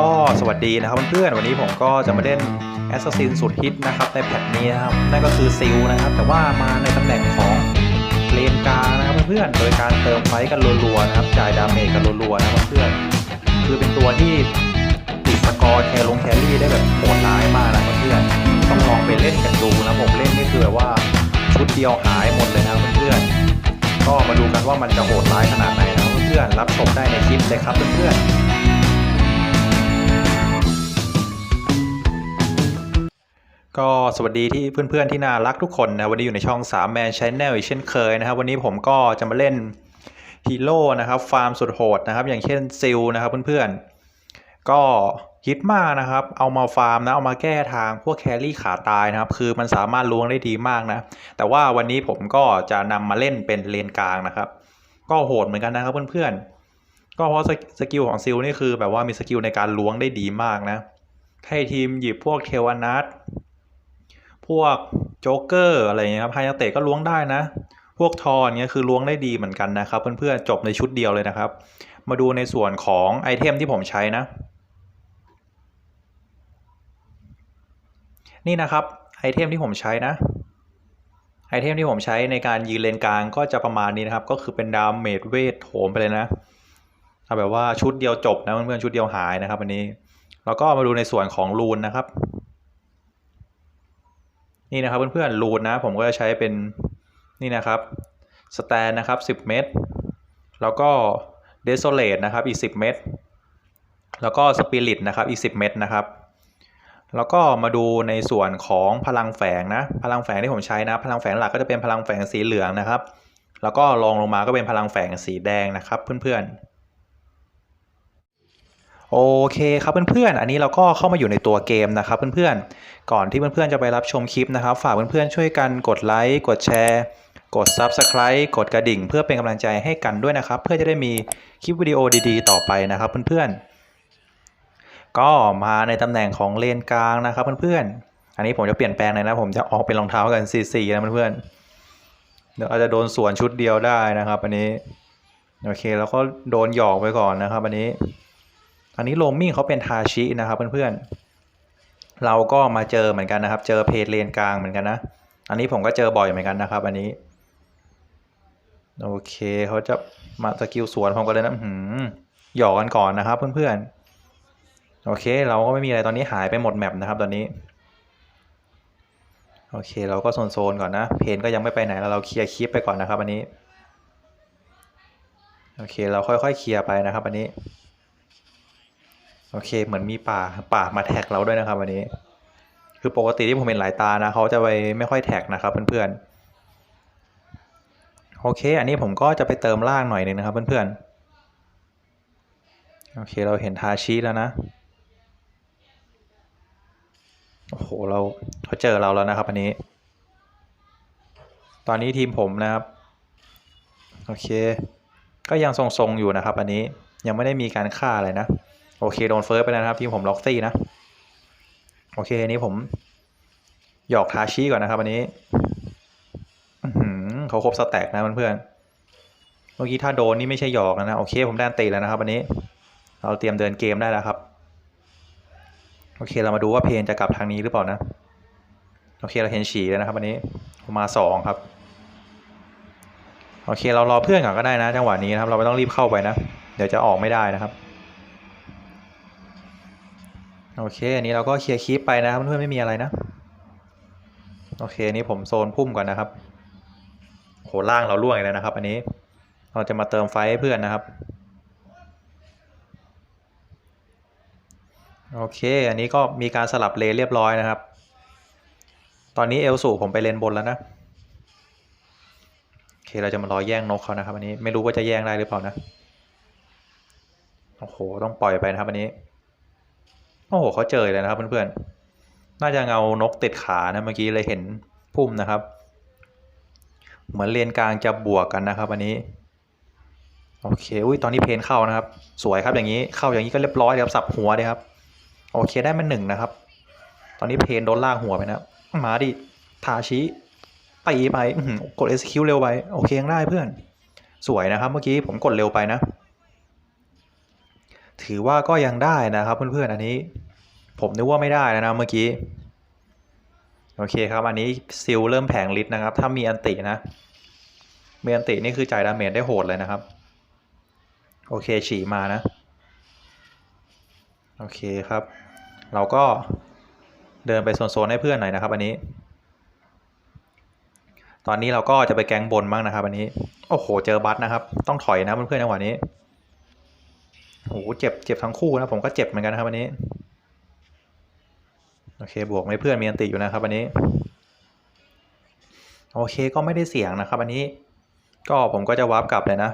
ก็สวัสดีนะครับเพื่อนๆวันนี้ผมก็จะมาเล่นแอสซัสซินสุดฮิตนะครับในแพทนี้นะครับนั่นก็คือซิลนะครับ แต่ว่ามาในตำแหน่งของเลนกานะครับเพื่อนๆโดยการเติมไฟกันรัวๆนะครับจ่ายดาเมจกันรัวๆนะครับเพื่อนคือเป็นตัวที่ติดสกอร์แคลงแคลรี่ได้แบบโหดร้ายมากนะครับเพื่อนต้องลองไปเล่นกันดูนะผมเล่นนี่คือแบบว่าชุดเดียวหายหมดเลยนะเพื่อนๆก็มาดูกันว่ามันจะโหดร้ายขนาดไหนนะเพื่อนๆรับชมได้ในคลิปเลยครับเพื่อนๆ ก็สวัสดีที่เพื่อนๆที่น่ารักทุกคนนะวันนี้อยู่ในช่อง3 Man Channel อีกเช่นเคยนะครับวันนี้ผมก็จะมาเล่นฮีโร่นะครับฟาร์มสุดโหดนะครับอย่างเช่นซิลนะครับเพื่อนๆก็ฮิตมากนะครับเอามาฟาร์มนะเอามาแก้ทางพวกแครี่ขาตายนะครับคือมันสามารถล้วงได้ดีมากนะแต่ว่าวันนี้ผมก็จะนำมาเล่นเป็นเลนกลางนะครับ ก็โหดเหมือนกันนะครับเพื่อนๆก็เพราะสกิลของซิลนี่คือแบบว่ามีสกิลในการล้วงได้ดีมากนะให้ทีมหยิบพวกเทวานัท พวกโจ๊กเกอร์อะไรเงี้ยครับไฮนักเตะก็ล้วงได้นะ พวกทอนเงี้ยคือล้วงได้ดีเหมือนกันนะครับ เพื่อนๆจบในชุดเดียวเลยนะครับ มาดูในส่วนของไอเทมที่ผมใช้นะ นี่นะครับไอเทมที่ผมใช้นะไอเทมที่ผมใช้ในการยืนเลนกลางก็จะประมาณนี้นะครับ ก็คือเป็นดามเมจเวทโถมไปเลยนะเอาแบบว่าชุดเดียวจบนะเพื่อนๆชุดเดียวหายนะครับอันนี้ แล้วก็มาดูในส่วนของรูนนะครับ นี่นะครับเพื่อนๆรูนนะผมก็จะใช้เป็นนี่นะครับสแตนนะครับ 10 เมตร แล้วก็เดโซเลตนะครับอีก 10 เมตร แล้วก็สปิริตนะครับอีก 10 เมตรนะครับ แล้วก็มาดูในส่วนของพลังแฝงนะ พลังแฝงที่ผมใช้นะ พลังแฝงหลักก็จะเป็นพลังแฝงสีเหลืองนะครับ แล้วก็รองลงมาก็เป็นพลังแฝงสีแดงนะครับ เพื่อนๆ โอเคครับเพื่อนๆ อันนี้เราก็เข้ามาอยู่ในตัวเกมนะครับเพื่อนๆ ก่อนที่เพื่อนๆ จะไปรับชมคลิปนะครับ ฝากเพื่อนๆ ช่วยกันกดไลค์ กดแชร์ กด Subscribe กดกระดิ่ง เพื่อเป็นกำลังใจให้กันด้วยนะครับ เพื่อจะได้มีคลิปวิดีโอดีๆ ต่อไปนะครับเพื่อนๆ ก็มาในตำแหน่งของเลนกลางนะครับเพื่อนๆ อันนี้ผมจะเปลี่ยนแปลงเลยนะ ผมจะออกเป็นรองเท้ากันซีๆนะเพื่อนๆ เดี๋ยวอาจจะโดนสวนชุดเดียวได้นะครับ อันนี้ โอเคแล้วก็โดนหยอกไปก่อนนะครับ อันนี้ อันนี้โรมมิ่งเขาเป็นทาชินะครับเพื่อนๆ เราก็มาเจอเหมือนกันนะครับ เจอเพจเลนกลางเหมือนกันนะ อันนี้ผมก็เจอบ่อยเหมือนกันนะครับ อันนี้ โอเคเขาจะมาสกิลสวนผมก็เลยนะหืมหยอกกันก่อนนะครับ เพื่อนๆ โอเค เราก็ไม่มีอะไรตอนนี้หายไปหมดแมปนะครับ ตอนนี้ โอเค เราก็โซนๆก่อนนะ เพนก็ยังไม่ไปไหนแล้วเราเคลียร์คลิปไปก่อนนะครับ อันนี้ โอเค เราค่อยๆเคลียร์ไปนะครับ อันนี้ โอเค เหมือนมีป่าป่ามาแท็กเราด้วยนะครับ วันนี้ คือปกติที่ผมเห็นหลายตานะเขาจะไปไม่ค่อยแท็กนะครับ เพื่อนๆโอเค อันนี้ผมก็จะไปเติมล่างหน่อยหนึงนะครับ เพื่อนๆโอเค เราเห็นทาชิแล้วนะโอ้โหเราเขาเจอเราแล้วนะครับอันนี้ ตอนนี้ทีมผมนะครับ โอเค ก็ยังทรงๆอยู่นะครับ อันนี้ยังไม่ได้มีการฆ่าอะไรนะ โอเคโดนเฟิร์สไปแล้วนะครับทีมผมล็อกซี่นะ โอเคอันนี้ผม หยอกทาชิก่อนนะครับ อันนี้เขาครบสแต็กนะเพื่อนๆเมื่อกี้ถ้าโดนนี่ไม่ใช่หยอกนะ โอเค ผมได้อันตีแล้วนะครับ อันนี้ เราเตรียมเดินเกมได้แล้วครับโอเคเรามาดูว่าเพนจะกลับทางนี้หรือเปล่านะ โอเคเราเห็นฉีแล้วนะครับอันนี้ผมมาสองครับ โอเคเรารอเพื่อนก่อนก็ได้นะ จังหวะนี้นะครับ เราไม่ต้องรีบเข้าไปนะ เดี๋ยวจะออกไม่ได้นะครับ โอเค อันนี้เราก็เคลียร์คลิปไปนะครับเพื่อนๆไม่มีอะไรนะ โอเคอันนี้ผมโซนพุ่มก่อนนะครับโหล่างเราล่วงอีกแล้วนะครับ อันนี้เราจะมาเติมไฟให้เพื่อนนะครับ โอเค อันนี้ก็มีการสลับเลเรียบร้อยนะครับ ตอนนี้เอลสูผมไปเลนบนแล้วนะโอเคเราจะมารอแย่งนกเขานะครับ อันนี้ไม่รู้ว่าจะแย่งได้หรือเปล่านะโอ้โหต้องปล่อยไปนะครับอันนี้ โอ้โหเขาเจอเลยนะครับเพื่อนๆ น่าจะเงานกติดขานะเมื่อกี้เลยเห็นพุ่มนะครับ เหมือนเลนกลางจะบวกกันนะครับ อันนี้ โอเค อุ้ยตอนนี้เพนเข้านะครับ สวยครับอย่างนี้เข้าอย่างนี้ก็เรียบร้อยเลยครับสับหัวเลยครับ โอเคได้มาหนึ่งนะครับ ตอนนี้เพนโดนลากหัวไปนะมาดิทาชิตีไปอื้อหือกด SQ เร็วไป โอเคยังได้เพื่อน สวยนะครับ เมื่อกี้ผมกดเร็วไปนะ ถือว่าก็ยังได้นะครับเพื่อนๆอันนี้ ผมนึกว่าไม่ได้นะนะเมื่อกี้โอเคครับ อันนี้ซิลเริ่มแผงฤทธิ์นะครับ ถ้ามีอันตินะมีอันตินี่คือจ่ายดาเมจได้โหดเลยนะครับ โอเคฉี่มานะ โอเคครับ เราก็เดินไปโซนๆให้เพื่อนหน่อยนะครับ อันนี้ ตอนนี้เราก็จะไปแก๊งบนบ้างนะครับ อันนี้ โอ้โห เจอบัตนะครับ ต้องถอยนะเพื่อนๆจังหวะนี้ โอ้โหเจ็บเจ็บทั้งคู่นะผมก็เจ็บเหมือนกันนะครับอันนี้โอเคบวกไม่เพื่อนมีอันติอยู่นะครับอันนี้ โอเคก็ไม่ได้เสี่ยงนะครับอันนี้ ก็ผมก็จะวาร์ปกลับเลยนะ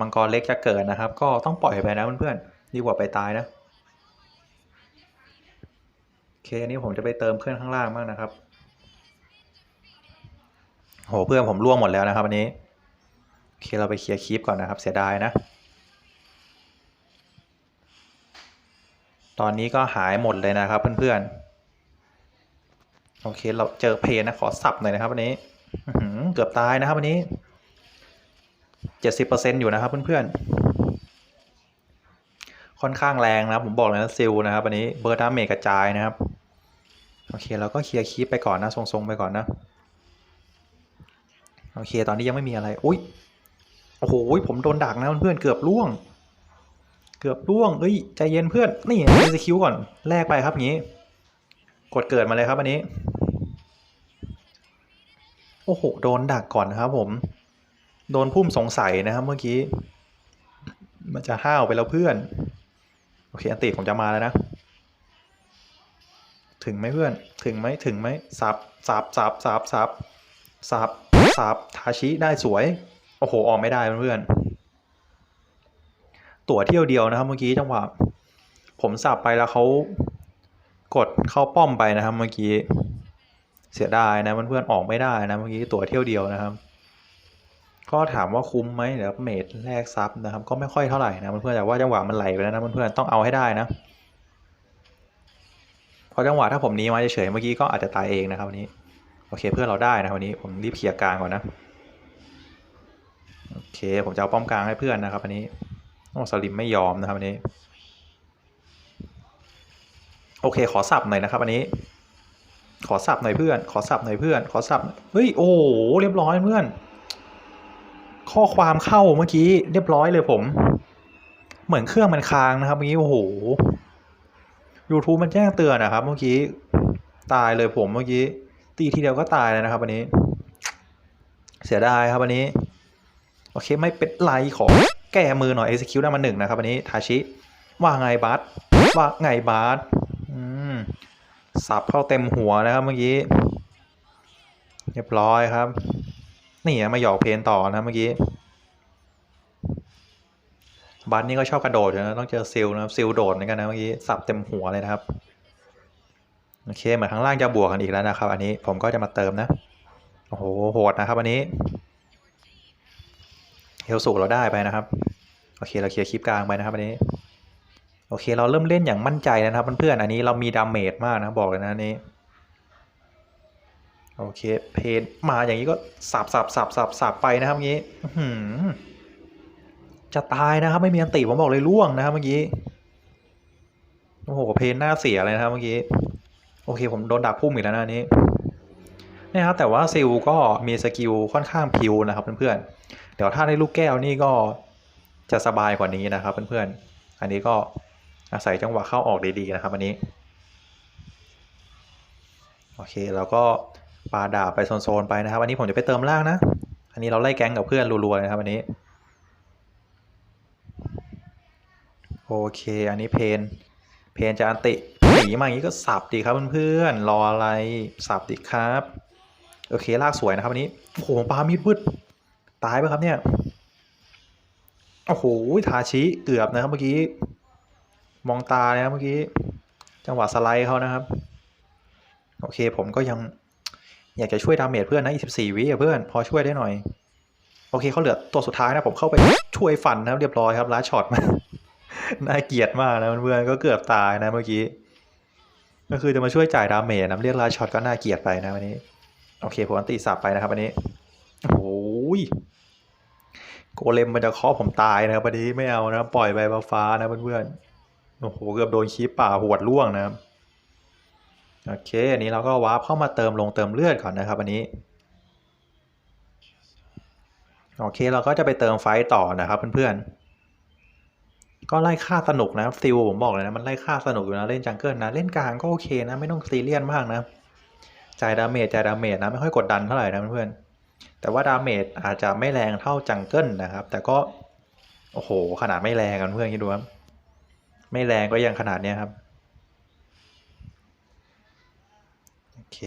มังกรเล็กจะเกิดนะครับ ก็ต้องปล่อยไปนะเพื่อนๆดีกว่าไปตายนะโอเคอันนี้ผมจะไปเติมเพื่อนข้างล่างบ้างนะครับโหเพื่อนผมร่วงหมดแล้วนะครับอันนี้โอเคเราไปเคลียร์คลิปก่อนนะครับ เสียดายนะ ตอนนี้ก็หายหมดเลยนะครับเพื่อนๆ โอเคเราเจอเพนนะขอสับหน่อยนะครับวันนี้เกือบตายนะครับวันนี้เจ็ดสิบเปอร์เซ็นอยู่นะครับเพื่อนๆ ค่อนข้างแรงนะครับ ผมบอกเลยนะซิลนะครับวันนี้เบอร์ดาเมกระจายนะครับ โอเคเราก็เคลียร์คลิปไปก่อนนะทรงๆไปก่อนนะ โอเค ตอนนี้ยังไม่มีอะไร อุ้ยโอ้โหผมโดนดักนะเพื่อนๆเกือบล่วง เกือบล่วงเอ้ยใจเย็นเพื่อน นี่เอซคิวก่อน แลกไปครับงี้ กดเกิดมาเลยครับอันนี้ โอ้โห โดนดักก่อนนะครับผม โดนพุ่มสงสัยนะครับเมื่อกี้ มันจะห้าวไปแล้วเพื่อน โอเค อันติผมจะมาแล้วนะ ถึงไหมเพื่อน ถึงไหมถึงไหมสับสับสับสับสับสับสับทาชิได้สวย โอ้โห ออกไม่ได้เพื่อนๆ ตั๋วเที่ยวเดียวนะครับ เมื่อกี้จังหวะผมสับไปแล้วเขากดเข้าป้อมไปนะครับ เมื่อกี้เสียดายนะเพื่อนๆออกไม่ได้นะเมื่อกี้ตั๋วเที่ยวเดียวนะครับ ก็ถามว่าคุ้มไหมเดี๋ยวเมดแลกซับนะครับ ก็ไม่ค่อยเท่าไหร่นะเพื่อนๆแต่ว่าจังหวะมันไหลไปแล้วนะเพื่อนๆต้องเอาให้ได้นะเพราะจังหวะถ้าผมหนี้มาเฉยๆเมื่อกี้ก็อาจจะตายเองนะครับวันนี้โอเคเพื่อนเราได้นะวันนี้ผมรีบเคลียร์กลางก่อนนะโอเคผมจะเอาป้อมกลางให้เพื่อนนะครับอันนี้ โอ้สลิมไม่ยอมนะครับอันนี้ โอเค ขอสับหน่อยนะครับ อันนี้ ขอสับหน่อยเพื่อน ขอสับหน่อยเพื่อน ขอสับเฮ้ยโอ้เรียบร้อยเพื่อน ข้อความเข้าเมื่อกี้เรียบร้อยเลยผม เหมือนเครื่องมันค้างนะครับเมื่อกี้โอ้โห YouTube มันแจ้งเตือนนะครับ เมื่อกี้ตายเลยผมเมื่อกี้ ตีทีเดียวก็ตายเลยนะครับวันนี้ เสียดายครับวันนี้ โอเคไม่เป็นไรขอ แก้มือหน่อย execute ได้มาหนึ่งนะครับวันนี้ทาชิ ว่าไงบัสว่าไงบัสสับเข้าเต็มหัวนะครับเมื่อกี้ เรียบร้อยครับ นี่มาหยอกเพนต่อนะเมื่อกี้บัสนี่ก็ชอบกระโดดนะต้องเจอซิลนะครับซิลโดดเหมือนกันนะเมื่อกี้สับเต็มหัวเลยนะครับโอเคเหมือนข้างล่างจะบวกกันอีกแล้วนะครับ อันนี้ผมก็จะมาเติมนะโอ้โหโหดนะครับ อันนี้ เฮลสูเราได้ไปนะครับ โอเคเราเคลียร์คลิปกลางไปนะครับอันนี้ โอเคเราเริ่มเล่นอย่างมั่นใจนะครับเพื่อนๆอันนี้เรามีดาเมจมากนะบอกเลยนะนี้โอเค เพนมาอย่างนี้ก็สับสับสับสับสับไปนะครับเมื่อกี้ออืจะตายนะครับ ไม่มีอันติผมบอกเลยล่วงนะครับเมื่อกี้ โอ้โห เพนหน้าเสียเลยนะครับเมื่อกี้ โอเค ผมโดนดักพุ่มอีกแล้วนะนนี้นี่ครับแต่ว่าซิลก็มีสกิลค่อนข้างพิวนะครับเพื่อนๆ เดี๋ยวถ้าได้ลูกแก้วนี่ก็จะสบายกว่านี้นะครับ เพื่อนๆ อันนี้ก็อาศัยจังหวะเข้าออกดีๆนะครับ อันนี้ โอเคเราก็ปาดาบไปโซนๆไปนะครับ อันนี้ผมจะไปเติมล่างนะ อันนี้เราไล่แก๊งกับเพื่อนรัวๆนะครับอันนี้โอเค อันนี้เพน เพนจะอันติหนีมาอย่างนี้ก็สับดีครับเพื่อนๆ รออะไรสับดีครับ โอเคลากสวยนะครับอันนี้โอ้โหปลามีดวืด ตายไปครับเนี่ย โอ้โหทาชิเกือบนะครับเมื่อกี้ มองตาเลยนะเมื่อกี้ จังหวะสไลด์เขานะครับ โอเคผมก็ยังอยากจะช่วยดาเมจเพื่อนนะ 24 วิเพื่อน พอช่วยได้หน่อย โอเคเขาเหลือตัวสุดท้ายนะ ผมเข้าไปช่วยฟันนะเรียบร้อยครับล้าช็อตมา น่าเกลียดมากนะเพื่อนก็เกือบตายนะเมื่อกี้ ก็คือจะมาช่วยจ่ายดาเมจนะเรียกล้าช็อตก็น่าเกลียดไปนะวันนี้ โอเคผมอันตีสับไปนะครับอันนี้ โอ้ยโกเลมมันจะเคาะผมตายนะครับวันนี้ไม่เอานะปล่อยไปฟ้านะเพื่อนๆโอ้โหเกือบโดนคีบป่าหวดล่วงนะครับโอเค อันนี้เราก็วาร์ปเข้ามาเติมลงเติมเลือดก่อนนะครับอันนี้โอเคเราก็จะไปเติมไฟต่อนะครับเพื่อนๆ ก็ไล่ฆ่าสนุกนะครับซิลผมบอกเลยนะมันไล่ฆ่าสนุกอยู่นะเล่นจังเกิลนะเล่นกลางก็โอเคนะไม่ต้องซีเรียสมากนะจ่ายดาเมจจ่ายดาเมจนะไม่ค่อยกดดันเท่าไหร่นะเพื่อนๆ แต่ว่าดาเมจอาจจะไม่แรงเท่าจังเกิลนะครับ แต่ก็ โอ้โห ขนาดไม่แรงกันเพื่อนคิดดูครับ ไม่แรงก็ยังขนาดเนี้ยครับ โอเค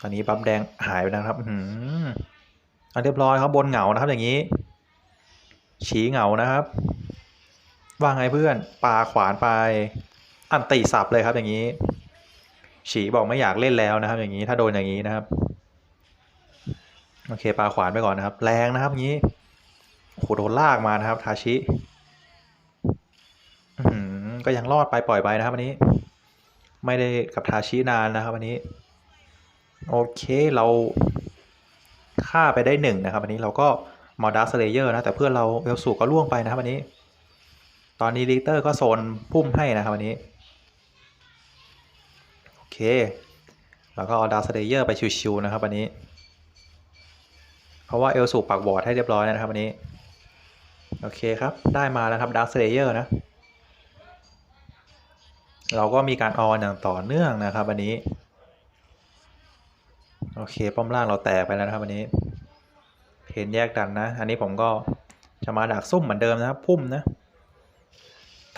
ตอนนี้บัฟแดงหายไปนะครับ อืมอันเรียบร้อยครับบนเหงานะครับอย่างนี้ ฉีเหงานะครับ ว่าไงเพื่อน ปลาขวานไป อันติสับเลยครับอย่างนี้ ฉีบอกไม่อยากเล่นแล้วนะครับ อย่างนี้ถ้าโดนอย่างนี้นะครับ โอเคปลาขวานไปก่อนนะครับ แรงนะครับงนี้โหโดนลากมานะครับ ทาชิก็ยังรอดไปปล่อยไปนะครับวันนี้ ไม่ได้กับทาชินานนะครับวันนี้ โอเคเราฆ่าไปได้หนึ่งนะครับ อันนี้เราก็มาดัสเลเยอร์นะแต่เพื่อนเราเอลสูก็ล่วงไปนะครับอันนี้ ตอนนี้ลิกเตอร์ก็โซนพุ่มให้นะครับอันนี้โอเคเราก็เอาดัสเลเยอร์ไปชิวๆนะครับอันนี้ เพราะว่าเอลสูปักบอร์ดให้เรียบร้อยแล้วนะครับอันนี้ โอเคครับ ได้มาแล้วครับดัสเลเยอร์นะ เราก็มีการออนอย่างต่อเนื่องนะครับอันนี้ โอเค ป้อมล่างเราแตกไปแล้วนะครับวันนี้ เพนแยกดันนะ อันนี้ผมก็จะมาดักซุ่มเหมือนเดิมนะครับพุ่มนะ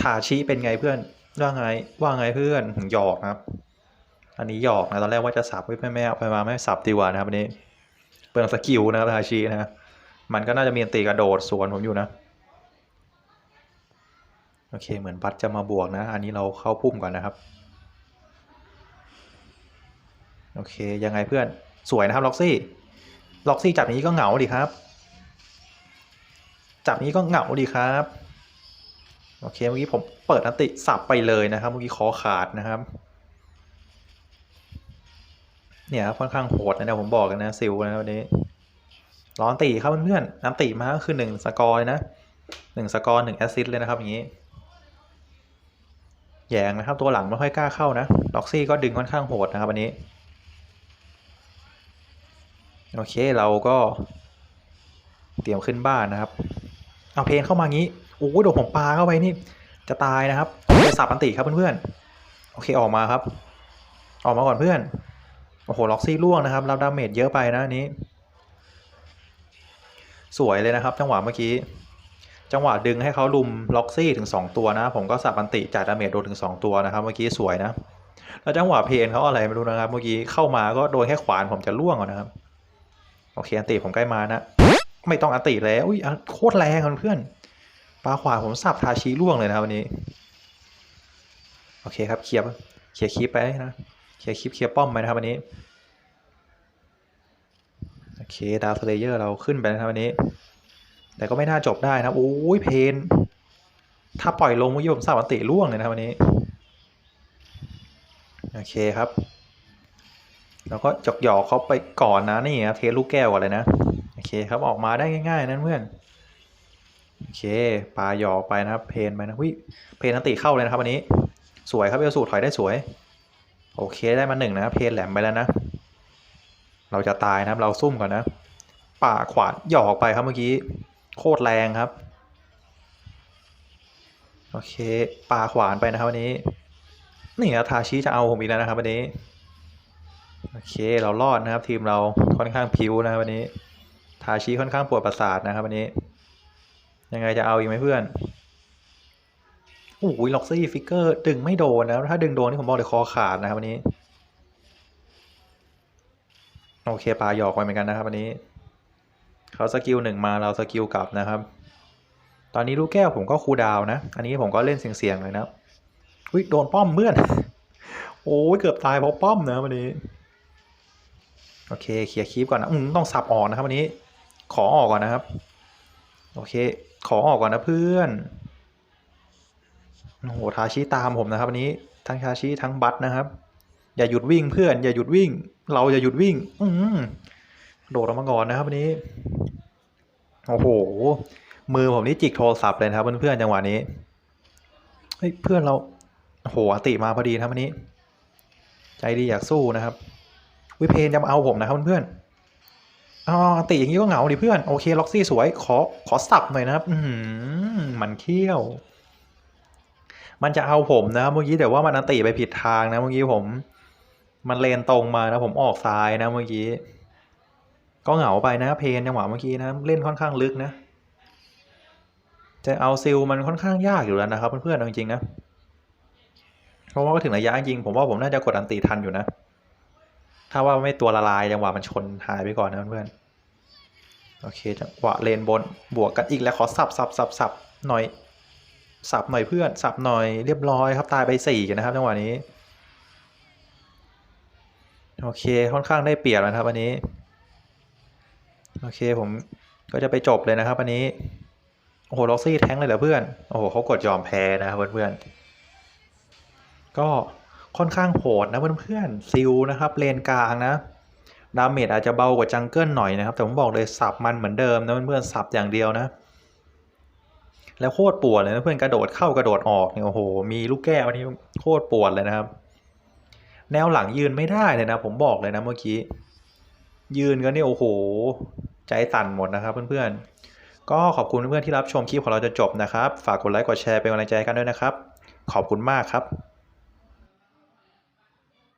ทาชิเป็นไงเพื่อนว่าไงว่าไงเพื่อนหยอกนะครับ อันนี้หยอกนะตอนแรกว่าจะสับไม่ไม่เอาไปมาไม่สับดีกว่านะครับวันนี้ เปลืองสกิลนะครับทาชินะมันก็น่าจะมีนตีกระโดดสวนผมอยู่นะ โอเค เหมือนบัตจะมาบวกนะ อันนี้เราเข้าพุ่มก่อนนะครับ โอเค ยังไงเพื่อนสวยนะครับล็อกซี่ ล็อกซี่จับนี้ก็เหงาดีครับ จับนี้ก็เหงาดีครับ โอเค เมื่อกี้ผมเปิดอันติสับไปเลยนะครับ เมื่อกี้คอขาดนะครับ เนี่ยครับค่อนข้างโหดนะเนี่ยวผมบอกกันนะซิลนะวันนี้ร้อนตีครับเพื่อนๆน้ำตีมาก็คือหนึ่งสกอร์นะหนึ่งสกอร์หนึ่งแอสซิสเลยนะครับอย่างนี้แยงนะครับตัวหลังไม่ค่อยกล้าเข้านะล็อกซี่ก็ดึงค่อนข้างโหดนะครับวันนี้โอเคเราก็เตรียมขึ้นบ้านนะครับ เอาเพนเข้ามางี้โอ้โหโดนผมปาเข้าไปนี่ จะตายนะครับไปสับอันติครับเพื่อนๆโอเคออกมาครับ ออกมาก่อนเพื่อน โอ้โห ล็อกซี่ล่วงนะครับ รับดาเมจเยอะไปนะนี้ สวยเลยนะครับ จังหวะเมื่อกี้ จังหวะดึงให้เขาลุมล็อกซี่ถึง 2 ตัวนะ ผมก็สับอันติจ่ายดาเมจโดนถึง 2 ตัวนะครับ เมื่อกี้สวยนะ แล้วจังหวะเพนเขาอะไรไม่รู้นะครับ เมื่อกี้เข้ามาก็โดนแค่ขวานผมจะล่วงนนะครับ โอเค อันติผมใกล้มานะ ไม่ต้องอันติแล้วอุ้ยโคตรแรงเพื่อนปลาขวาผมสับทาชีล่วงเลยนะครับวันนี้ โอเคครับเคลียร์เคลียร์คลิปไปนะ เคลียร์คลิปเคลียร์ป้อมไปนะครับวันนี้โอเคดาวสเลเยอร์เราขึ้นไปนะครับวันนี้ แต่ก็ไม่น่าจบได้นะโอ้ยเพนถ้าปล่อยลงเมื่อกี้ผมสับอันติล่วงเลยนะครับวันนี้โอเคครับแล้วก็จกหยอกเขาไปก่อนนะนี่ครับเทลูกแก้วก่อนเลยนะโอเคครับออกมาได้ง่ายๆนั่นเพื่อนโอเคปลาหยอกไปนะครับ เพนไปนะวิเพนนันติเข้าเลยนะครับวันนี้ สวยครับเอลสูถอยได้สวย โอเคได้มาหนึ่งนะเพนแหลมไปแล้วนะ เราจะตายนะครับ เราซุ่มก่อนนะ ป่าขวานหยอกไปครับเมื่อกี้ โคตรแรงครับ โอเค ป่าขวานไปนะครับวันนี้ นี่นะทาชิจะเอาผมอีกแล้วนะครับวันนี้ โอเคเรารอดนะครับ ทีมเราค่อนข้างพิวนะครับวันนี้ ทาชิค่อนข้างปวดประสาทนะครับวันนี้ ยังไงจะเอาอีกไหมเพื่อน โอ้ยล็อกซี่ฟิกเกอร์ดึงไม่โดนนะ ถ้าดึงโดนนี่ผมบอกเลยคอขาดนะครับวันนี้ โอเคปลาหยอกไปเหมือนกันนะครับวันนี้ เขาสกิลหนึ่งมาเราสกิลกลับนะครับ ตอนนี้ลูกแก้วผมก็คูดาวนะ อันนี้ผมก็เล่นเสียงๆเลยนะอุ้ยโดนป้อมเพื่อน โอ้ยเกือบตายเพราะป้อมนะวันนี้ โอเคเคลียร์คีปก่อนนะอืมต้องสับออกนะครับวันนี้ ขอออกก่อนนะครับ โอเค ขอออกก่อนนะเพื่อน โอ้โหทาชิตามผมนะครับวันนี้ทั้งทาชิทั้งบัตนะครับ อย่าหยุดวิ่งเพื่อน อย่าหยุดวิ่ง เราอย่าหยุดวิ่ง อืโดดออกมาก่อนนะครับวันนี้โอ้โห มือผมนี่จิกโทรศัพท์เลยนะครับเพื่อนๆจังหวะนี้เฮ้ยเพื่อนเราโอ้โหอติมาพอดีนะครับวันนี้ ใจดีอยากสู้นะครับ วิเพนจะมาเอาผมนะครับเพื่อนๆอ๋อติอย่างนี้ก็เหงาดิเพื่อนโอเคล็อกซี่สวยขอขอสับหน่อยนะครับ อืมันเขี้ยว มันจะเอาผมนะครับเมื่อกี้แต่ว่ามันอันติไปผิดทางนะเมื่อกี้ผม มันเลนตรงมานะผมออกซ้ายนะเมื่อกี้ ก็เหงาไปนะเพนจังหวะเมื่อกี้นะเล่นค่อนข้างลึกนะ จะเอาซิลมันค่อนข้างยากอยู่แล้วนะครับเพื่อนๆเอาจริงๆนะเพราะว่าก็ถึงระยะจริง ผมว่าผมน่าจะกดอันตีทันอยู่นะ ถ้าว่าไม่ตัวละลายจังหวะมันชนหายไปก่อนนะเพื่อนๆโอเคจังหวะเลนบนบวกกันอีกแล้วขอสับสับสับสับหน่อย สับหน่อยเพื่อนสับหน่อยเรียบร้อยครับตายไปสี่นนะครับจังหวะนี้ โอเคค่อนข้างได้เปรียบนะครับอันนี้ โอเคผมก็จะไปจบเลยนะครับอันนี้โอ้โหล็อกซี่แท้งเลยเหรอเพื่อน โอ้โหเขากดยอมแพ้นะครับเพื่อนๆก็ค่อนข้างโหดนะเพื่อนๆซิลนะครับเลนกลางนะดาเมจอาจจะเบากว่าจังเกิลหน่อยนะครับ แต่ผมบอกเลยสับมันเหมือนเดิมนะเพื่อนๆสับอย่างเดียวนะ แล้วโคตรปวดเลยนะเพื่อนกระโดดเข้ากระโดดออกเนี่ยโอ้โห มีลูกแก้วอันนี้โคตรปวดเลยนะครับ แนวหลังยืนไม่ได้เลยนะ ผมบอกเลยนะเมื่อกี้ ยืนกันนี่โอ้โห ใจสั่นหมดนะครับ เพื่อนๆ ก็ขอบคุณเพื่อนๆที่รับชมคลิปของเราจนจบนะครับ ฝากกดไลค์กดแชร์เป็นกำลังใจให้กันด้วยนะครับ ขอบคุณมากครับ